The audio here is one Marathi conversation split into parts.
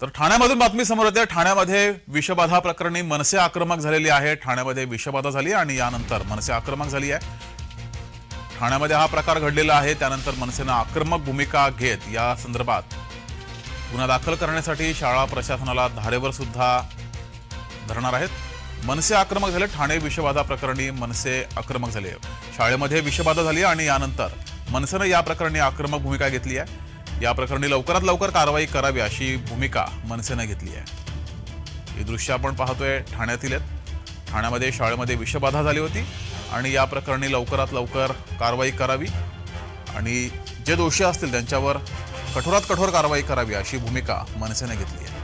तर ठाण्यामधून बातमी समोर येते. ठाण्यामध्ये विषबाधा प्रकरणी मनसे आक्रमक झालेली आहे. ठाण्यामध्ये विषबाधा झाली आणि यानंतर मनसे आक्रमक झाली आहे. ठाण्यामध्ये हा प्रकार घडलेला आहे. त्यानंतर मनसेनं आक्रमक भूमिका घेत या संदर्भात गुन्हा दाखल करण्यासाठी शाळा प्रशासनाला धारेवर सुद्धा धरणार आहेत. मनसे आक्रमक झाले. ठाणे विषबाधा प्रकरणी मनसे आक्रमक झाले. शाळेमध्ये विषबाधा झाली आणि यानंतर मनसेनं या प्रकरणी आक्रमक भूमिका घेतली आहे. या प्रकरणी लवकरात लवकर कारवाई करावी अशी भूमिका मनसेनं घेतली आहे. ही दृश्य आपण पाहतोय ठाण्यातील आहेत. ठाण्यामध्ये शाळेमध्ये विषबाधा झाली होती आणि या प्रकरणी लवकरात लवकर कारवाई करावी आणि जे दोषी असतील त्यांच्यावर कठोरात कठोर कारवाई करावी अशी भूमिका मनसेने घेतली आहे.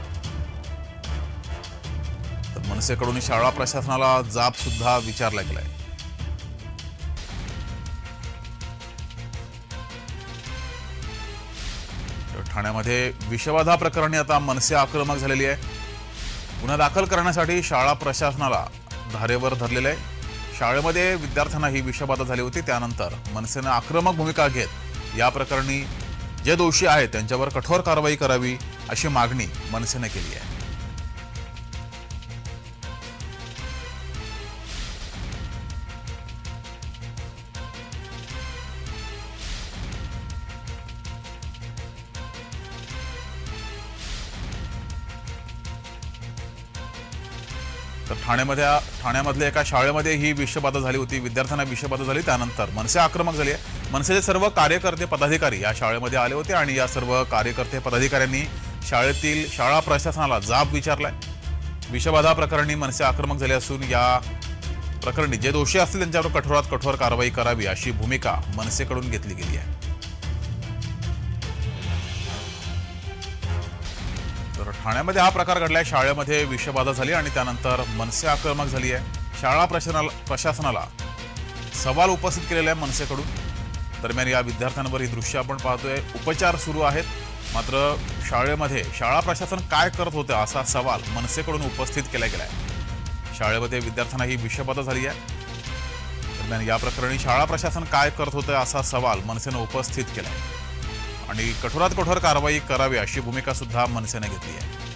तर मनसेकडून शाळा प्रशासनाला जाब सुद्धा विचारला गेलाय. ठाण्यामध्ये विषबाधा प्रकरणी आता मनसे आक्रमक झालेली आहे. गुन्हा दाखल करण्यासाठी शाळा प्रशासनाला धारेवर धरलेलं आहे. शाळेमध्ये विद्यार्थ्यांना ही विषबाधा झाली होती. त्यानंतर मनसेनं आक्रमक भूमिका घेत या प्रकरणी जे दोषी आहेत त्यांच्यावर कठोर कारवाई करावी अशी मागणी मनसेनं केली आहे. तर ठाण्यामध्ये ठाण्यामधल्या एका शाळेमध्ये ही विषबाधा झाली होती. विद्यार्थ्यांना विषबाधा झाली. त्यानंतर मनसे आक्रमक झाली आहे. मनसेचे सर्व कार्यकर्ते पदाधिकारी या शाळेमध्ये आले होते आणि या सर्व कार्यकर्ते पदाधिकाऱ्यांनी शाळेतील शाळा प्रशासनाला जाब विचारलाय. विषबाधा प्रकरणी मनसे आक्रमक झाले असून या प्रकरणी जे दोषी असतील त्यांच्यावर कठोरात कठोर कारवाई करावी अशी भूमिका मनसेकडून घेतली गेली आहे. ठाण्यामध्ये हा प्रकार घडलाय. शाळेमध्ये विषबाधा झाली आणि त्यानंतर मनसे आक्रमक झाली आहे. शाळा प्रशासनाला प्रशासनाला सवाल उपस्थित केलेला आहे मनसेकडून. दरम्यान या विद्यार्थ्यांवर ही दृश्य आपण पाहतोय. उपचार सुरू आहेत. मात्र शाळेमध्ये शाळा प्रशासन काय करत होतं असा सवाल मनसेकडून उपस्थित केला गेलाय. शाळेमध्ये विद्यार्थ्यांना ही विषबाधा झाली आहे. दरम्यान या प्रकरणी शाळा प्रशासन काय करत होतं असा सवाल मनसेनं उपस्थित केलाय. आणि कठोरात कठोर कारवाई करावी अशी भूमिका सुद्धा मनसेने घेतली आहे.